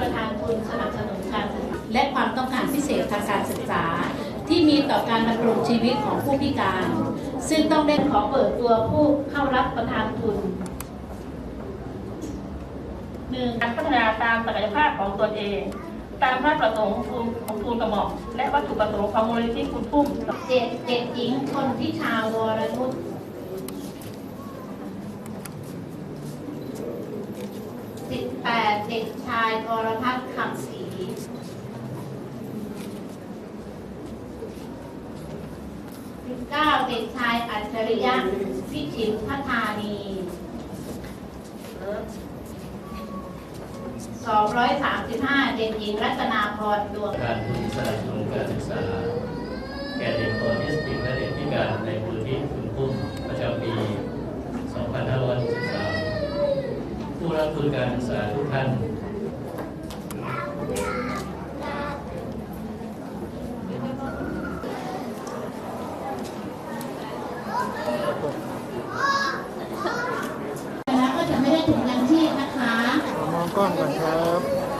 ประธานทุนสนับสนุนการศึกษาและความต้องการพิเศษทางการศึกษา ที่มีต่อการดำรงชีวิตของผู้พิการ ซึ่งต้องได้ขอเปิดตัวผู้เข้ารับประทานทุนหนึ่งการพัฒนาตามศักยภาพของตนเอง ตามพระประสงค์ของของทูลกระหม่อมและวัตถุประสงค์ของมูลนิธิคุณพุ่มเจ็ดเด็กหญิงคนทิชาวรนุชสิบแปด เด็กชายกรพัฒน์คำศรีสิบเก้าเด็กชายอัจฉริยะวิชิตพัฒานีสองร้อยสามสิบห้าเด็กหญิงรัตนาพรดวงการทุนสนับสนุนการศึกษา แก่เด็กออทิสติกและเด็กพิการในมูลที่คุณพุ่มประจำปี 2563 ผู้ รับทุนการศึกษาทุกท่านแล้วก็จะไม่ได้ถุงยังชีพนะคะมองกล้องก่อนครับ